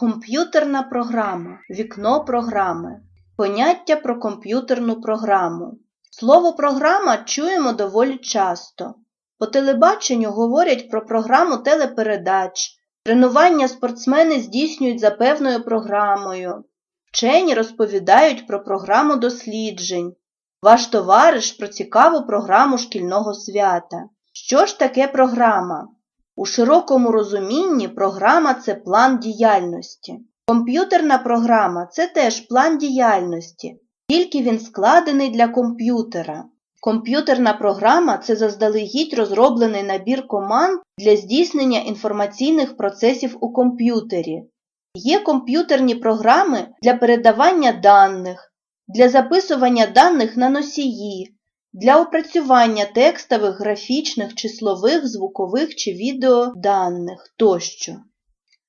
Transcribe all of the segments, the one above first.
Комп'ютерна програма. Вікно програми. Поняття про комп'ютерну програму. Слово програма чуємо доволі часто. По телебаченню говорять про програму телепередач. Тренування спортсмени здійснюють за певною програмою. Вчені розповідають про програму досліджень. Ваш товариш про цікаву програму шкільного свята. Що ж таке програма? У широкому розумінні програма це план діяльності. Комп'ютерна програма це теж план діяльності, тільки він складений для комп'ютера. Комп'ютерна програма це заздалегідь розроблений набір команд для здійснення інформаційних процесів у комп'ютері. Є комп'ютерні програми для передавання даних, для записування даних на носії, для опрацювання текстових, графічних, числових, звукових чи відеоданих тощо.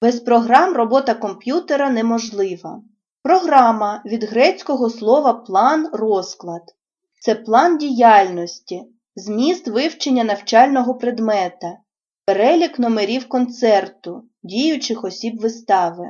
Без програм робота комп'ютера неможлива. Програма від грецького слова план розклад. Це план діяльності, зміст вивчення навчального предмета, перелік номерів концерту, діючих осіб вистави.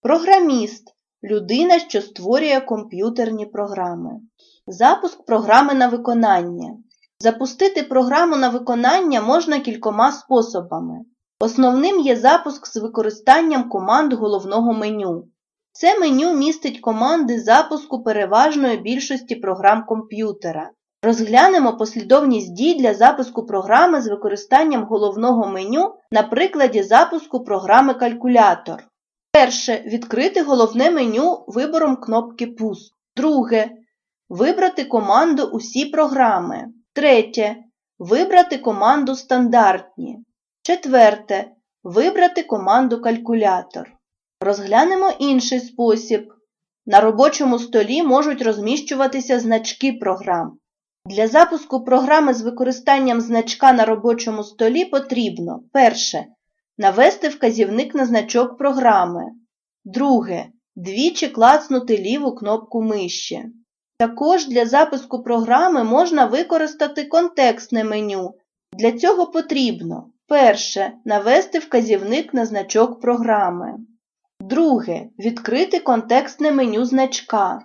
Програміст людина, що створює комп'ютерні програми. Запуск програми на виконання. Запустити програму на виконання можна кількома способами. Основним є запуск з використанням команд головного меню. Це меню містить команди запуску переважної більшості програм комп'ютера. Розглянемо послідовність дій для запуску програми з використанням головного меню на прикладі запуску програми Калькулятор. Перше. Відкрити головне меню вибором кнопки Пуск. Друге. Вибрати команду Усі програми. Третє. Вибрати команду Стандартні. Четверте. Вибрати команду Калькулятор. Розглянемо інший спосіб. На робочому столі можуть розміщуватися значки програм. Для запуску програми з використанням значка на робочому столі потрібно перше. Навести вказівник на значок програми. Друге. Двічі клацнути ліву кнопку миші. Також для запуску програми можна використати контекстне меню. Для цього потрібно перше. Навести вказівник на значок програми. Друге. Відкрити контекстне меню значка.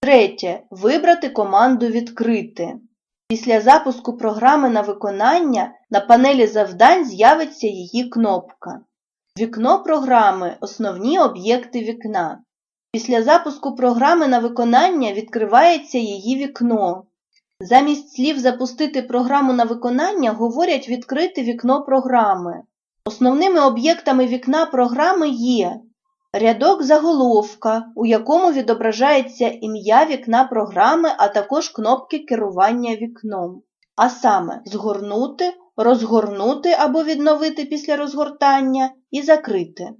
Третє. Вибрати команду Відкрити. Після запуску програми на виконання на панелі завдань з'явиться її кнопка. Вікно програми Основні об'єкти вікна. Після запуску програми на виконання відкривається її вікно. Замість слів запустити програму на виконання говорять відкрити вікно програми. Основними об'єктами вікна програми є рядок заголовка, у якому відображається ім'я вікна програми, а також кнопки керування вікном. А саме згорнути, розгорнути або відновити після розгортання і закрити.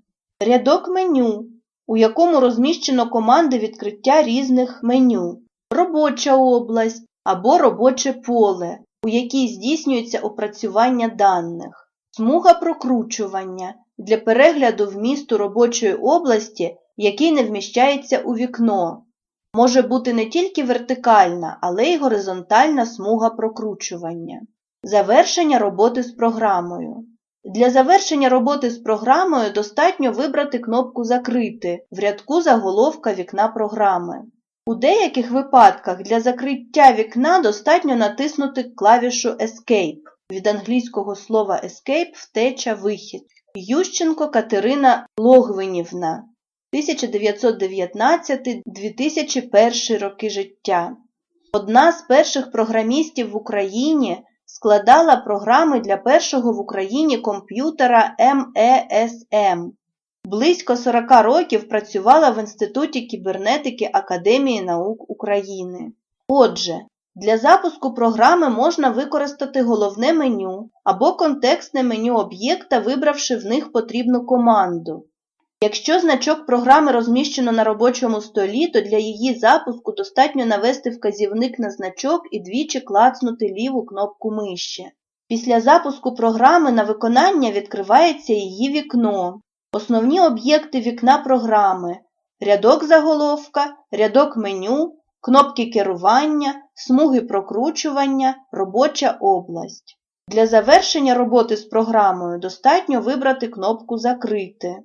Рядок меню, у якому розміщено команди відкриття різних меню. Робоча область або робоче поле, у якій здійснюється опрацювання даних. Смуга прокручування для перегляду вмісту робочої області, який не вміщається у вікно. Може бути не тільки вертикальна, але й горизонтальна смуга прокручування. Завершення роботи з програмою. Для завершення роботи з програмою достатньо вибрати кнопку Закрити в рядку заголовка вікна програми. У деяких випадках для закриття вікна достатньо натиснути клавішу Escape від англійського слова Escape втеча вихід. Ющенко Катерина Логвинівна 1919-2001 роки життя. Одна з перших програмістів в Україні складала програми для першого в Україні комп'ютера MESM. Близько 40 років працювала в Інституті кібернетики Академії наук України. Отже, для запуску програми можна використати головне меню або контекстне меню об'єкта, вибравши в них потрібну команду. Якщо значок програми розміщено на робочому столі, то для її запуску достатньо навести вказівник на значок і двічі клацнути ліву кнопку миші. Після запуску програми на виконання відкривається її вікно. Основні об'єкти вікна програми рядок заголовка, рядок меню, кнопки керування, смуги прокручування, робоча область. Для завершення роботи з програмою достатньо вибрати кнопку Закрити.